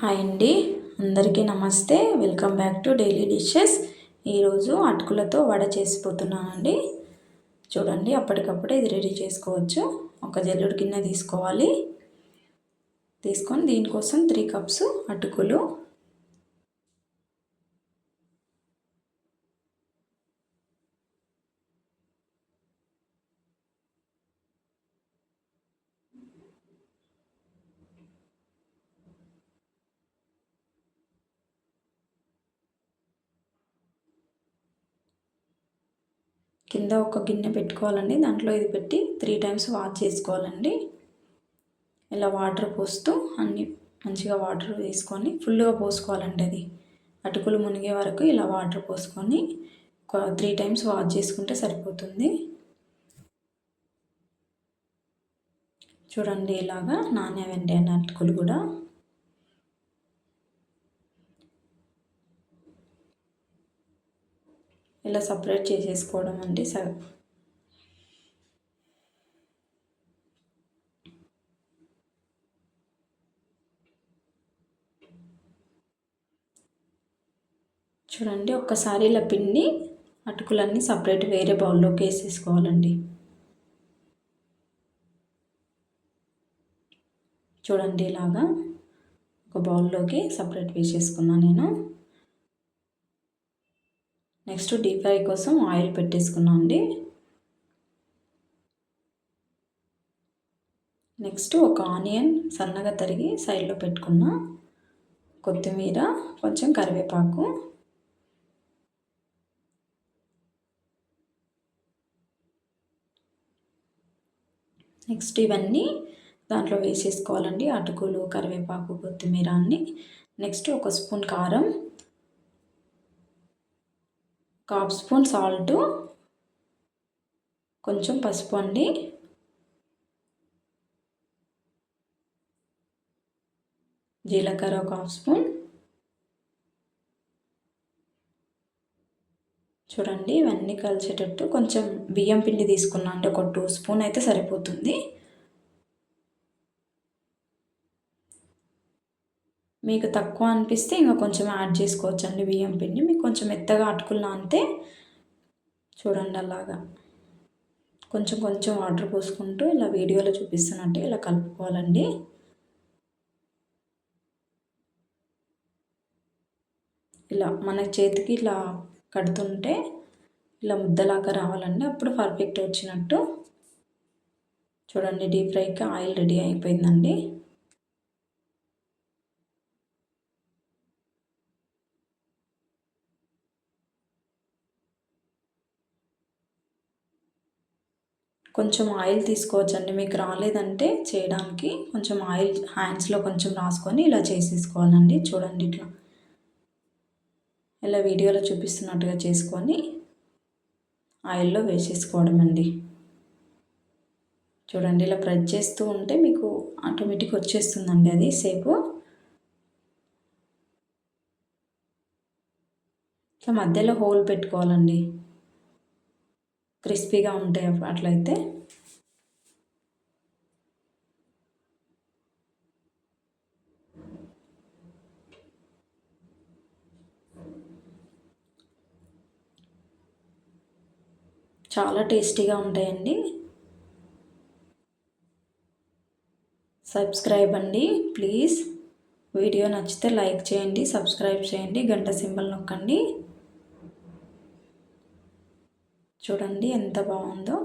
Hi అండి. అందరికీ నమస్తే. Welcome back to daily dishes. ఈరోజు అటుకులతో వడ చేసిపోతున్నానండి. చూడండి అప్పటికప్పుడే ఇది రెడీ చేసుకోవచ్చు. ఒక జల్లుడు గిన్నె తీసుకోవాలి. తీసుకొని దీనికోసం త్రీ కప్స్ అటుకులు కింద ఒక గిన్నె పెట్టుకోవాలండి. దాంట్లో ఇది పెట్టి త్రీ టైమ్స్ వాష్ చేసుకోవాలండి. ఇలా వాటర్ పోస్తూ అన్ని మంచిగా వాటర్ వేసుకొని ఫుల్గా పోసుకోవాలండి అది. అటుకులు మునిగే వరకు ఇలా వాటర్ పోసుకొని ఒక త్రీ టైమ్స్ వాష్ చేసుకుంటే సరిపోతుంది. చూడండి ఇలాగా నాణ్యవండి అటుకులు కూడా. ఇలా సపరేట్ చేసేసుకోవడం అండి సగం. చూడండి ఒక్కసారి ఇలా పిండి అటుకులన్నీ సపరేట్ వేరే బౌల్లోకి వేసేసుకోవాలండి. చూడండి ఇలాగా ఒక బౌల్లోకి సపరేట్ వేసేసుకున్నాను నేను. నెక్స్ట్ డీప్ ఫ్రై కోసం ఆయిల్ పెట్టేసుకున్నాం అండి. నెక్స్ట్ ఒక ఆనియన్ సన్నగా తరిగి సైడ్లో పెట్టుకున్న కొత్తిమీర కొంచెం కరివేపాకు. నెక్స్ట్ ఇవన్నీ దాంట్లో వేసేసుకోవాలండి. అటుకులు కరివేపాకు కొత్తిమీర అన్నీ. నెక్స్ట్ ఒక స్పూన్ కారం. హాఫ్ స్పూన్ సాల్ట్ కొంచెం పసుపు అండి. జీలకర్ర ఒక హాఫ్ స్పూన్. చూడండి ఇవన్నీ కలిసేటట్టు కొంచెం బియ్యం పిండి తీసుకున్నా అంటే ఒక టూ స్పూన్ అయితే సరిపోతుంది. మీకు తక్కువ అనిపిస్తే ఇంకా కొంచెం యాడ్ చేసుకోవచ్చండి బియ్యం పిండి. మీకు కొంచెం మెత్తగా అటుకులు అంతే చూడండి అలాగా. కొంచెం కొంచెం వాటర్ పోసుకుంటూ ఇలా వీడియోలో చూపిస్తున్నట్టు ఇలా కలుపుకోవాలండి. ఇలా మన చేతికి ఇలా కడుతుంటే ఇలా ముద్దలాగా రావాలండి. అప్పుడు పర్ఫెక్ట్ వచ్చినట్టు. చూడండి డీప్ ఫ్రైకి ఆయిల్ రెడీ అయిపోయిందండి. కొంచెం ఆయిల్ తీసుకోవచ్చండి. మీకు రాలేదంటే చేయడానికి కొంచెం ఆయిల్ హ్యాండ్స్లో కొంచెం రాసుకొని ఇలా చేసేసుకోవాలండి. చూడండి ఇట్లా. ఇలా వీడియోలో చూపిస్తున్నట్టుగా చేసుకొని ఆయిల్లో వేసేసుకోవడం అండి చూడండి ఇలా ప్రెస్ చేస్తూ ఉంటే మీకు ఆటోమేటిక్ వచ్చేస్తుందండి అది సేపు. ఇట్లా మధ్యలో హోల్ పెట్టుకోవాలండి. క్రిస్పీగా ఉంటాయి అట్లయితే. చాలా టేస్టీగా ఉంటాయండి. సబ్స్క్రైబ్ అండి ప్లీజ్. వీడియో నచ్చితే లైక్ చేయండి సబ్స్క్రైబ్ చేయండి గంట సింబల్ నొక్కండి. చూడండి ఎంత బాగుందో.